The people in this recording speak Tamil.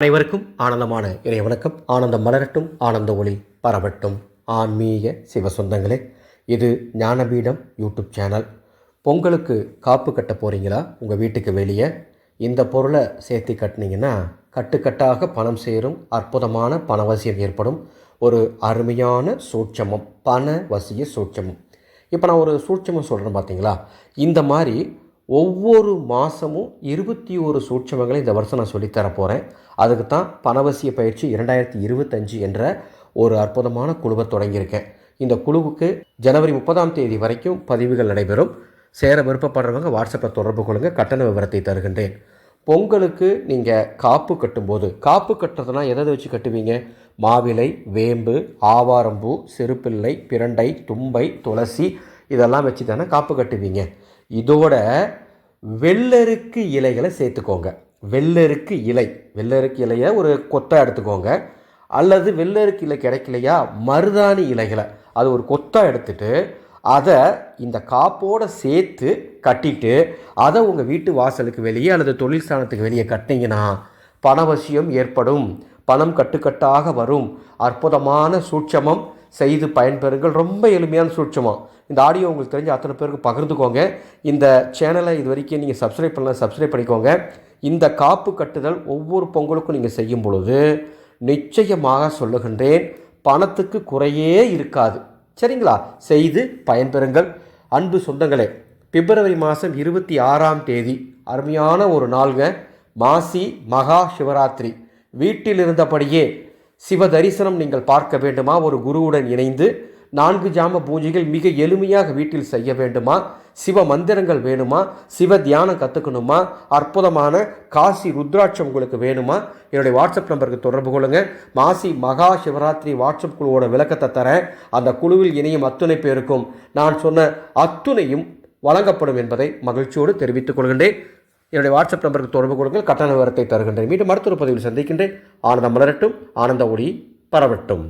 அனைவருக்கும் ஆனந்தமான இறை வணக்கம். ஆனந்தம் மலரட்டும் ஆனந்த ஒளி பரவட்டும். ஆன்மீக சிவ சொந்தங்களே இது ஞானபீடம் யூடியூப் சேனல். பொங்கலுக்கு காப்பு கட்ட போகிறீங்களா உங்கள் வீட்டுக்கு வெளியே. இந்த பொருளை சேர்த்து கட்டினீங்கன்னா கட்டுக்கட்டாக பணம் சேரும் அற்புதமான பணவசியம் ஏற்படும். ஒரு அருமையான சூட்சமம் பண வசிய சூட்சமம். இப்போ நான் ஒரு சூட்சமம் சொல்கிறேன் பார்த்தீங்களா இந்த மாதிரி ஒவ்வொரு மாதமும் இருபத்தி ஒரு சூட்சமங்களை இந்த வருஷம் நான் சொல்லித்தர போகிறேன் அதுக்கு தான் பணவசிய பயிற்சி இரண்டாயிரத்தி இருபத்தஞ்சு என்ற ஒரு அற்புதமான குழுவை தொடங்கியிருக்கேன். இந்த குழுவுக்கு ஜனவரி முப்பதாம் தேதி வரைக்கும் பதிவுகள் நடைபெறும். சேர விருப்பப்படுறவங்க வாட்ஸ்அப்பில் தொடர்பு கொள்ளுங்கள் கட்டண விவரத்தை தருகின்றேன். பொங்கலுக்கு நீங்கள் காப்பு கட்டும்போது காப்பு கட்டுறதுனா எதை வச்சு கட்டுவீங்க? மாவிலை வேம்பு ஆவாரம்பூ செருப்பிள்ளை பிரண்டை தும்பை துளசி இதெல்லாம் வச்சு தானே காப்பு கட்டுவீங்க. இதோட வெள்ளருக்கு இலைகளை சேர்த்துக்கோங்க. வெள்ளருக்கு இலை. வெள்ளருக்கு இலையை ஒரு கொத்தா எடுத்துக்கோங்க. அல்லது வெள்ளருக்கு இலை கிடைக்கலையா? மருதாணி இலைகளை. அது ஒரு கொத்தா எடுத்துட்டு அதை இந்த காப்போட சேர்த்து கட்டிட்டு அதை உங்கள் வீட்டு வாசலுக்கு வெளியே அல்லது தொழில் ஸ்தானத்துக்கு வெளியே கட்டிங்கன்னா பணவசியம் ஏற்படும். பணம் கட்டுக்கட்டாக வரும். அற்புதமான சூட்சமம். செய்து பயன்பெறுங்கள். ரொம்ப எளிமையான சூட்சமாக இந்த ஆடியோ உங்களுக்கு தெரிஞ்ச அத்தனை பேருக்கு பகிர்ந்துக்கோங்க. இந்த சேனலை இது வரைக்கும் நீங்கள் சப்ஸ்கிரைப் பண்ணலாம் சப்ஸ்கிரைப் பண்ணிக்கோங்க. இந்த காப்பு கட்டுதல் ஒவ்வொரு பொங்கலுக்கும் நீங்கள் செய்யும் பொழுது நிச்சயமாக சொல்லுகின்றேன் பணத்துக்கு குறையே இருக்காது. சரிங்களா? செய்து பயன்பெறுங்கள். அன்பு சொந்தங்களே பிப்ரவரி மாதம் இருபத்தி ஆறாம் தேதி அருமையான ஒரு நாள்ங்க. மாசி மகா சிவராத்திரி. வீட்டில் இருந்தபடியே சிவ தரிசனம் நீங்கள் பார்க்க வேண்டுமா? ஒரு குருவுடன் இணைந்து நான்கு ஜாம பூஜைகள் மிக எளிமையாக வீட்டில் செய்ய வேண்டுமா? சிவ மந்திரங்கள் வேணுமா? சிவ தியானம் கற்றுக்கணுமா அற்புதமான காசி ருத்ராட்சம் உங்களுக்கு வேணுமா? என்னுடைய வாட்ஸ்அப் நம்பருக்கு தொடர்பு கொள்ளுங்கள் மாசி மகா சிவராத்திரி வாட்ஸ்அப் குழுவோட விளக்கத்தை தரேன். அந்த குழுவில் இணையும் அத்துணை பேருக்கும் நான் சொன்ன அத்துணையும் வழங்கப்படும் என்பதை மகிழ்ச்சியோடு தெரிவித்துக் கொள்கின்றேன். என்னுடைய வாட்ஸ்அப் நம்பருக்கு தொடர்பு கொடுங்கள் கட்டண விவரத்தை தருகின்றேன். மீண்டும் மருத்துவ பதிவில் சந்திக்கின்றேன். ஆனந்தம் மலரட்டும். ஆனந்த ஒளி பரவட்டும்.